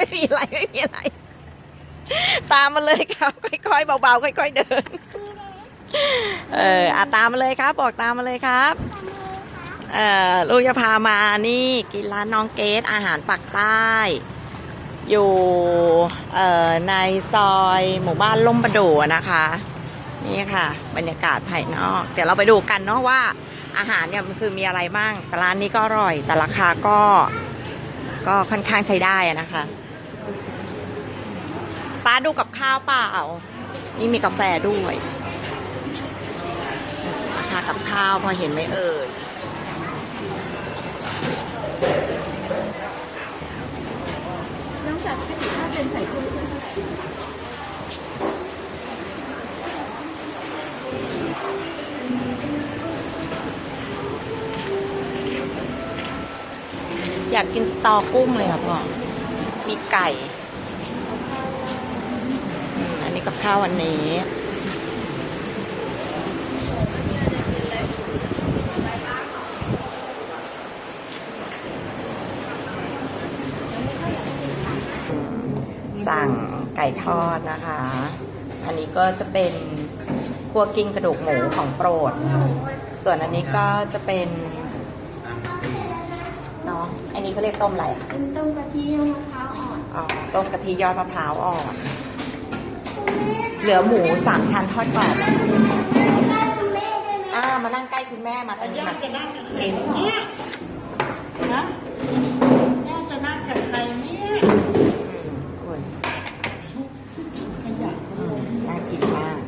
ไม่มีอะไรไม่มีอะไร ตามมาเลยครับ ค่อยๆเบาๆค่อย ๆ เดิน เอออาตามมาเลยครับ บอกตามมาเลยครับเอ่อลูกจะพามานี่กินร้านน้องเกดอาหารปักใต้ อยู่เอ่อในซอยหมู่บ้านล่มประดู่นะคะ นี่ค่ะ บรรยากาศภายนอก เดี๋ยวเราไปดูกันเนาะว่า อาหารเนี่ยมันคือมีอะไรบ้างแต่ร้านนี้ก็อร่อย แต่ราคาก็ก็ค่อนข้างใช้ได้อะนะคะ ป้าดูกับข้าวเปล่า นี่มีกาแฟด้วยราคากับข้าวพอเห็นไหมเอ่ยน้องจากถ้าเป็นใส่ถ้วยเท่าไหร่อยากกินสตอกุ้งเลยค่ะพ่อ มีไก่ อันนี้กับข้าววันนี้ สั่งไก่ทอดนะคะ อันนี้ก็จะเป็นคั่วกิ้งกระดูกหมูของโปรด ส่วนอันนี้ก็จะเป็น น้องอันนี้เขาเรียกต้มอะไรอะเป็นต้มกะทิมะพร้าวอ่อนอ๋อ ต้มกะทิยอดมะพร้าวอ่อน เหลือหมูสามชั้นทอดกรอบได้คุณแม่ได้ไหมอ่ามานั่งใกล้คุณแม่มาตรงนี้ย่ามาจะนั่งกับใครเนี่ยนะย่าจะนั่งกับใครเนี่ย อืมโอ้ย ขยะ อืมน่ากินมาก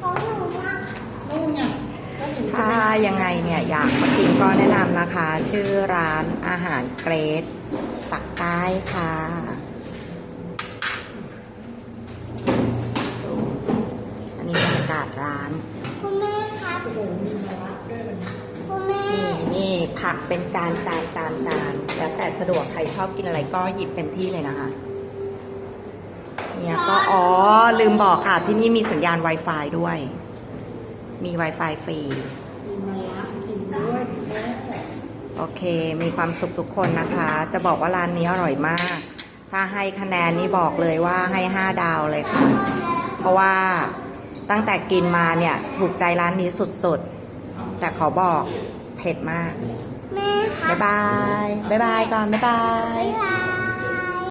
ของหนูอะ นู่นไงก็อ ยู่ถ้ายังไงเนี่ยอยากมากินก็แนะนำนะคะ ชื่อร้านอาหารเกรดปักใต้ค่ะอันนี้บรรยากาศร้านคุณแม่ครับคุณแม่ นี่นี่ผักเป็นจานจานจานจานแล้วแต่สะดวกใครชอบกินอะไรก็หยิบเต็มที่เลยนะคะเนี่ยก็อ๋อลืมบอกค่ะที่นี่มีสัญญาณ Wi-Fi ด้วย มี Wi-Fi ฟรี มีมาละกินด้วยแม่โอเค มีความสุขทุกคนนะคะ จะบอกว่าร้านนี้อร่อยมาก ถ้าให้คะแนนนี่บอกเลยว่าให้5ดาวเลยค่ะ เพราะว่าตั้งแต่กินมาเนี่ย ถูกใจร้านนี้สุดๆ แต่ขอบอกเผ็ดมากแม่ครับบ๊ายบาย บ๊ายบายก่อน บ๊ายบายบ๊ายบาย